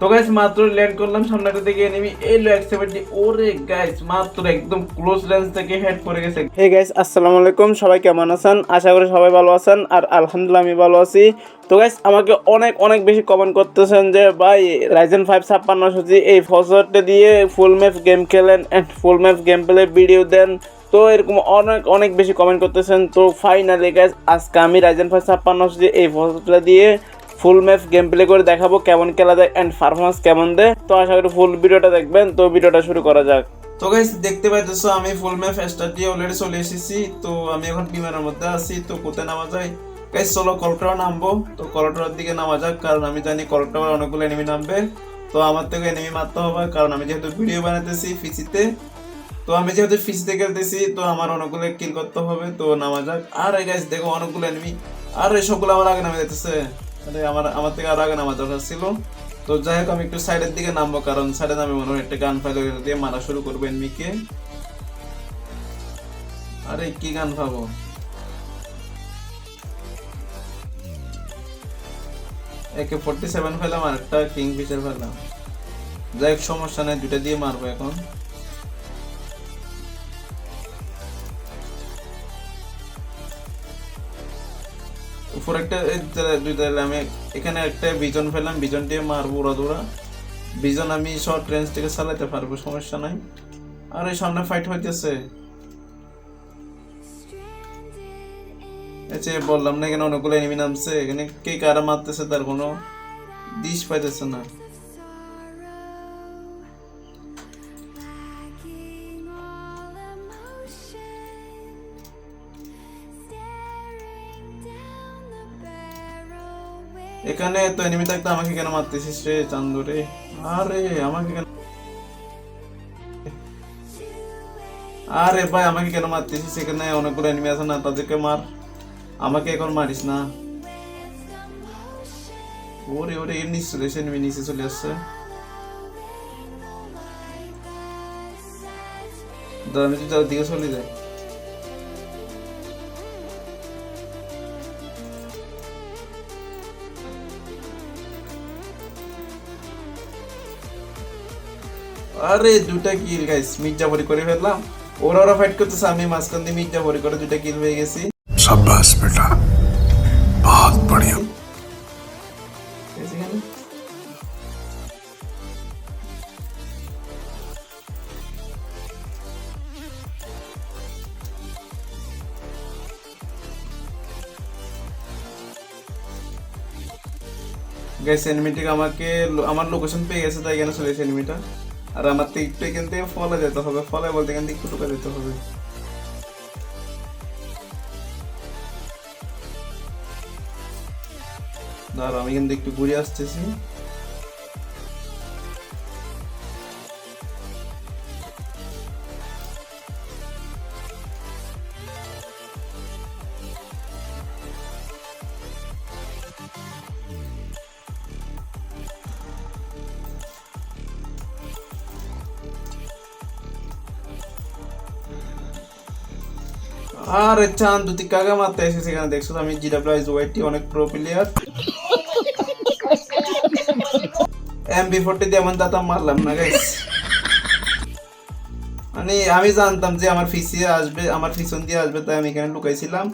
তো গাইস মাত্র ল্যান্ড করলাম সামনেটা থেকে এনিমি এই লো সেভেন্টি ওরে গাইস মাত্র একদম ক্লোজ রেঞ্জ থেকে হেড পড়ে গেছে। হে গাইস আসসালামু আলাইকুম, সবাই কেমন আছেন? আশা করি সবাই ভালো আছেন, আর আলহামদুলিল্লাহ আমি ভালো আছি। তো গাইস আমাকে অনেক অনেক বেশি কমেন্ট করতেছেন যে, ভাই রাইজেন ফাইভ ছাপ্পান্ন সূচি, এই ফসরটা দিয়ে ফুল ম্যাপ গেম খেলেন and full map game play video দেন। তো এরকম অনেক অনেক বেশি কমেন্ট করতেছেন। তো ফাইনালি গাইস আজকে আমি রাইজেন ফাইভ ছাপ্পান্ন সূচি, এই ফসরটা দিয়ে ফুল ম্যাপ গেম প্লে করে দেখাবো কেমন খেলা যায় অ্যান্ড পারফরমেন্স কেমন দেয়। তো আশা করি ফুল ভিডিওটা দেখবেন। তো ভিডিওটা শুরু করা যাক। তো গাইস দেখতে পাইতেছো আমি ফুল ম্যাপ স্টার্ট দিয়ে অলরেডি চলে এসেছি। তো আমি এখন বিমানের মধ্যে আছি। তো কোথায় নামা যায়? গাইস চলো কলটাও নামবো। তো কলটার দিকে নামা যাক, কারণ আমি জানি কলটাও অনেকগুলো এনিমি নামবে। তো আমার থেকে এনিমি মারতে হবে, কারণ আমি যেহেতু ভিডিও বানাতেছি ফিসিতে তো আমি যেহেতু ফিসিতে খেলতেছি তো আমার অনেকগুলো কিল করতে হবে। তো নামা যাক। আর গাইস দেখো অনেকগুলো এনিমি আর সবগুলো আমার আগে নামে যেতেছে আরে আমার আমার থেকে আগে ছিল। তো যাই হোক, আমি একটু সাইডের দিকে নামবো, কারণ সাইডে নামে মনে হয় একটা গান দিয়ে মারা শুরু আরে, কি গান পাবো একে ফোরটি সেভেন ফেলাম আর একটা কিং ফিশার ফেলাম যাই হোক, সমস্যা নেই দুটা দিয়ে মারবো এখন। উপর একটা দুই তাহলে আমি এখানে একটা বিজন ফেললাম, বিজন দিয়ে মারবো ওরা দৌড়া বিজন আমি শর্ট রেঞ্জ থেকে চালাতে পারব, সমস্যা নাই। আর এই সামনে ফাইট হইতেছে। বললাম না এখানে অনেকগুলো এনিমি নামছে, এখানে কে কারা মারতেছে তার কোনো দিশ পাইতেছে না। এখানে তো এনিমি থাকতে আমাকে কেন মারতেছিস রে চান্দু রে? আরে, আমাকে কেন আরে ভাই, আমাকে কেন মারতেছিস? এখানে অনেকগুলো এনিমি আছে না, তাদেরকে মার। আমাকে এখন মারিস না। ওরে ওরে, এর নিচে চলে এসে এনিমি নিচে চলে আসছে। দাদা, আমি তার দিকে চলে যাই। আরে দুটা কিল গাইস মির্জাফরি করে ফেললাম। ওরা ওরা ফাইট করতেছে আমি মাঝখান দিয়ে মির্জাফরি করে দুটা কিল হয়ে গেছি। শাবাশ বেটা। বহুত বড়িয়া গাইস এনিমিটিক আমাকে আমার লোকেশন পেয়ে গেছে তাই এখানে চলে এনিমিটা আর আমার তো একটু এখান থেকে ফলে যেতে হবে, ফলে বলতে এখান থেকে একটু ঢুকে যেতে হবে। ধর আমি কিন্তু একটু ঘুরে আসতেছি। আরে চান দুটি কাকা মারতে এসে সেখানে দেখছ আমি জিডাব্লিউএস ওয়াইটি অনেক প্রো প্লেয়ার এমবি ফোরটি দিয়ে এমন দাতা মারলাম না গাইস মানে আমি জানতাম যে আমার ফিসিয়ে আসবে, আমার পিছন দিয়ে আসবে, তাই আমি এখানে লুকাইছিলাম।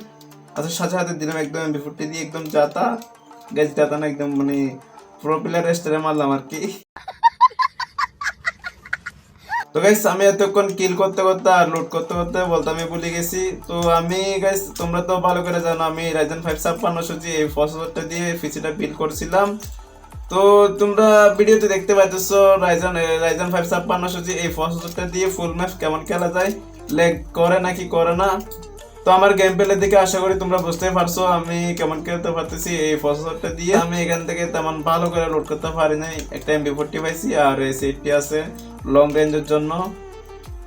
আচ্ছা সাথে সাথে দিলাম একদম এমবি ফোরটি দিয়ে একদম যাতা। গাইস যাতা না, একদম মানে প্রো প্লেয়ার স্টারে মারলাম আর কি। তো গাইস আমি এতক্ষণ কিল করতে করতে আর লুট করতে করতে বলতে আমি ভুলে গেছি। তো আমি গাইস তোমরা তো ভালো করে জানো, আমি রাইজেন ফাইভ ছাপ্পান্ন সূচি এই ফসলটা দিয়ে পিসিটা বিল করছিলাম। তো তোমরা ভিডিওতে দেখতে পাইতেছো রাইজন রাইজন ফাইভ ছাপ্পান্ন সূচি এই ফসলটা দিয়ে ফুল ম্যাপ কেমন খেলা যায়। লেগ করে নাকি করে না। তো আমার গেম প্লে দেখে আশা করি তোমরা বুঝতে পারছ, আমি কেমন খেলতে পারতেছি, এই ফসলটা দিয়ে। আমি এখান থেকে তেমন ভালো করে লোড করতে পারি নাই। একটা এমবি ফোরটি পাইছি আর এই সেটটি আছে লং রেঞ্জের জন্য।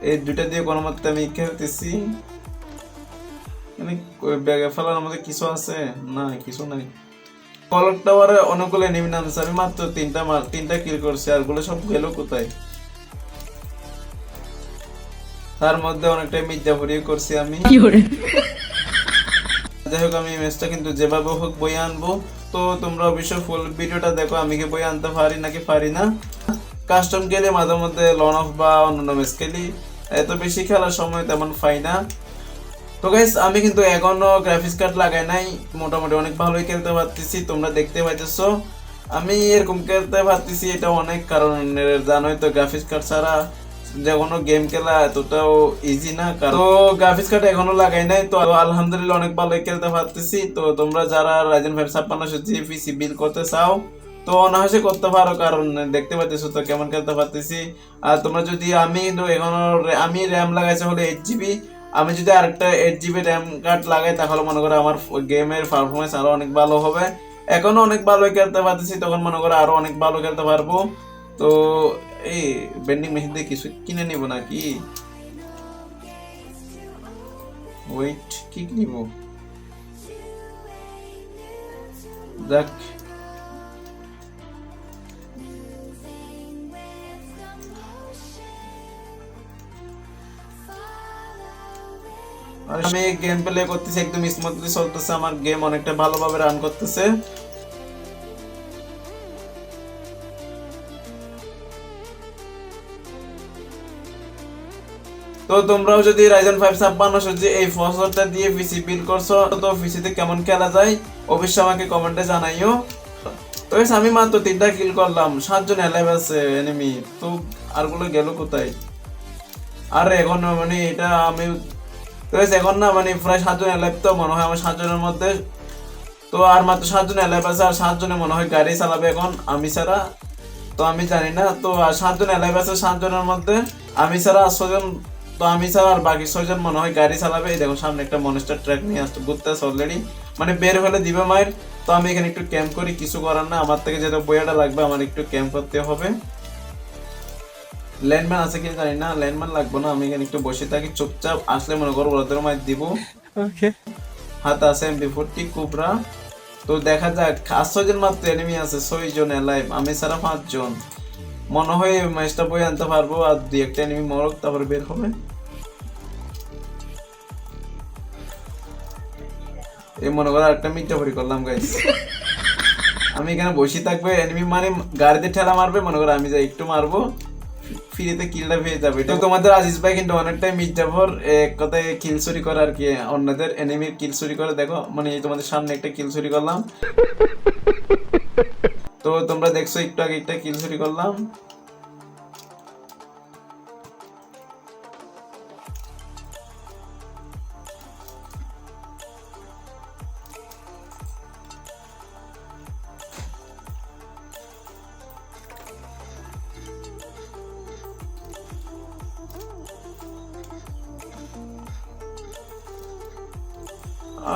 এই দুটা দিয়ে কোনো মতে আমি খেলতেছি। মানে ব্যাগে ফেলার মধ্যে কিছু আছে? না, কিছু নাই। কলর টাওয়ারে অনেকগুলো এনিমি নামছে। আমি মাত্র তিনটা তিনটা কিল করছি। আরগুলো সব গেল কোথায়? তার মধ্যে অনেকটা মির্জাফরিও করছি আমি। যাই হোক আমি ম্যাচটা কিন্তু যেভাবে হোক বই আনব। তো তোমরা অবশ্যই ফুল ভিডিওটা দেখো আমি কি বই আনতে পারি নাকি পারি না। কাস্টম খেলে মাঝে মধ্যে লন অফ বা অন্যান্য ম্যাচ খেলি। এত বেশি খেলার সময় তেমন পাই না। তো গাইস আমি কিন্তু এখনও গ্রাফিক্স কার্ড লাগাই নাই। মোটামুটি অনেক ভালোই খেলতে পারতেছি তোমরা দেখতে পাইতেছো। আমি এরকম খেলতে পারতেছি এটা অনেক কারণ জানোই তো গ্রাফিক্স কার্ড ছাড়া। যে কোনো গেম খেলা এতটাও ইজি না তো গ্রাফিক্স কার্ড এখনও লাগাই নাই, তো আলহামদুলিল্লাহ অনেক ভালোই খেলতে পারতেছি। তো তোমরা যারা রাইজেন ফাইভ ছাপ্পান্নশো জিপিসি বিল করতে চাও, তো অনায়াসে করতে পারো, কারণ দেখতে পাচ্ছি তো কেমন খেলতে পারতেছি। আর তোমরা যদি আমি এখনও আমি র্যাম লাগাইছি হলো এইট জিবি আমি যদি আরেকটা এইট জিবি র্যাম কার্ড লাগাই, তাহলে মনে করো আমার গেমের পারফরমেন্স আরও অনেক ভালো হবে। এখনও অনেক ভালো খেলতে পারতেছি, তখন মনে করো আরও অনেক ভালো খেলতে পারব। তো এই বেন্ডিং মেশিন দিয়ে কিছু কিনে নিব নাকি? ওয়েট কি নিব আর, আমি গেম প্লে করতেছি, একদম স্মুথলি চলতেছে, আমার গেম অনেকটা ভালোভাবে রান করতেছে। তো তোমরাও যদি রাইজেন ফাইভ ছাপ্পান্নশো যে এই ফসলটা দিয়ে পিসি বিল করছ, তো পিসিতে কেমন খেলা যায় অবশ্যই আমাকে কমেন্টে জানাইও। তো আমি মাত্র তিনটা কিল করলাম, সাতজন এলাইভ আছে এনিমি তো আরগুলো গেল কোথায়? আর, এখন মানে এটা আমি তো এখন না মানে প্রায় সাতজন এলাইভ তো মনে হয় আমার সাতজনের মধ্যে। তো আর মাত্র সাতজন এলাইভ আছে, আর সাতজনে মনে হয় গাড়ি চালাবে এখন, আমি ছাড়া। তো আমি জানি না, তো আর সাতজন এলাইভ আছে সাতজনের মধ্যে, আমি ছাড়া আর ছজন তো আমি ছাড়া আর বাকি ছয়জন মনে হয় গাড়ি চালাবে। এই দেখো সামনে একটা মনস্টার ট্র্যাক নিয়ে আসতে ঘুরতে আছে অলরেডি মানে বের হলে দিবে মায়ের। তো আমি এখানে একটু ক্যাম্প করি কিছু করার না। আমার থেকে যেটা বইয়াটা লাগবে আমার একটু ক্যাম্প করতে হবে। ল্যান্ডম্যান আছে কি জানি না? ল্যান্ডম্যান লাগবে না আমি এখানে একটু বসে থাকি চুপচাপ। আসলে মনে করো ওদের মায়ের দিব। ওকে। হাত আছে এমপি ফোরটি কুবরা। তো দেখা যাক আর ছয়জন মাত্র এনিমি আছে ছয়জন এলাইভ আমি ছাড়া পাঁচজন। মনে হয় ম্যাচটা বই আনতে পারব আর দুই একটা এনিমি মরক, তারপরে বের হবে। এই মনে করো একটা মিথ্যা ভরি করলাম গাইস আমি এখানে বসে থাকব এনিমি মানে গাড়িতে ঠেলা মারবে, মনে করো আমি যাই একটু মারবো, ফ্রিতে কিলটা পেয়ে যাবে। তো তোমাদের আজিজ ভাই কিন্তু অনেকটাই মির্জাফর এক কথায় কিল চুরি করে আর কি, অন্যদের এনিমির কিল চুরি করে। দেখো মানে তোমাদের সামনে একটা কিল চুরি করলাম। তো তোমরা দেখছ একটু আগে একটা কিল চুরি করলাম।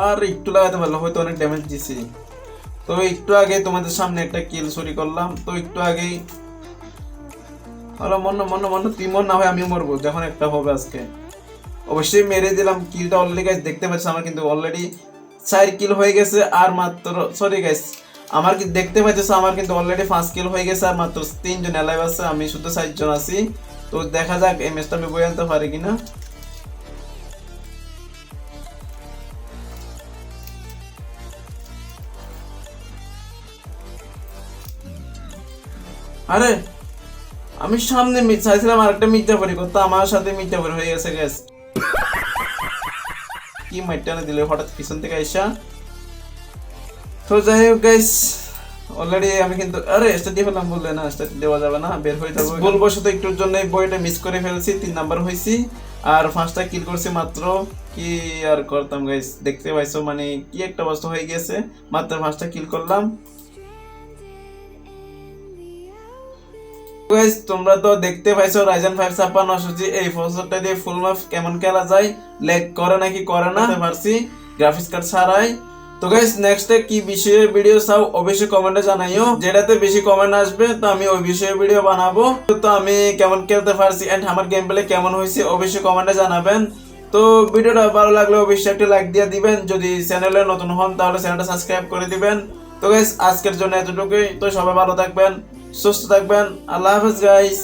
আর একটু লাগাতে পারল হয়তো অনেক ড্যামেজ দিছি। তো একটু আগে তোমাদের সামনে একটা কিল চুরি করলাম। তো একটু আগেই মন মন মন তুই মন না হয় আমি মরবো, যখন একটা হবে আজকে। অবশ্যই মেরে দিলাম, কিলটা অলরেডি গাইস দেখতে পাচ্ছি আমার কিন্তু অলরেডি চার কিল হয়ে গেছে আর মাত্র সরি গাইস আমার কি দেখতে পাচ্ছিস আমার কিন্তু অলরেডি পাঁচ কিল হয়ে গেছে আর মাত্র তিনজন এলাইভ আছে, আমি শুধু চারজন আছি। তো দেখা যাক, এই ম্যাচটা আমি বই আনতে পারি কিনা। আরে আমি সামনে চাইছিলাম আরেকটা মির্জাফরি করতে আমার সাথে মির্জাফরি হয়ে গেছে গ্যাস কি মাইটানে দিলে হঠাৎ পিছন থেকে আইসা? তো যাই হোক গাইস অলরেডি আমি কিন্তু আরে বললে না দেওয়া যাবে না বের হয়ে যাব। ভুলবশত একটুর জন্য এই বইটা মিস করে ফেলছি তিন নাম্বার হয়েছি আর পাঁচটা কিল করছি মাত্র কি আর করতাম গাইস দেখতে পাইছো মানে কি একটা অবস্থা হয়ে গেছে। মাত্র পাঁচটা কিল করলাম। গাইস তোমরা তো দেখতে পাইছো রাইজেন ফাইভ ছাপ্পান্নশো জি এই প্রসেসরটা দিয়ে ফুল ম্যাপ কেমন খেলা যায়? লেগ করে নাকি করে না? পারছি। গ্রাফিক্স কার্ড ছাড়াই। তো গাইস নেক্সটে কি বিষয়ে ভিডিও চাও অবশ্যই কমেন্টে জানাইও। যেটাতে বেশি কমেন্ট আসবে তো আমি ওই বিষয়ে ভিডিও বানাবো। তো আমি কেমন খেলতে পারছি এন্ড আমার গেম প্লে কেমন হয়েছে অবশ্যই কমেন্টে জানাবেন। তো ভিডিওটা ভালো লাগলে অবশ্যই একটা লাইক দিয়ে দিবেন। যদি চ্যানেলে নতুন হন তাহলে চ্যানেলটা সাবস্ক্রাইব করে দিবেন। তো গাইস আজকের জন্য এতটুকুই। তো সবাই ভালো থাকবেন। সুস্থ থাকবেন আল্লাহ হাফেজ গাইস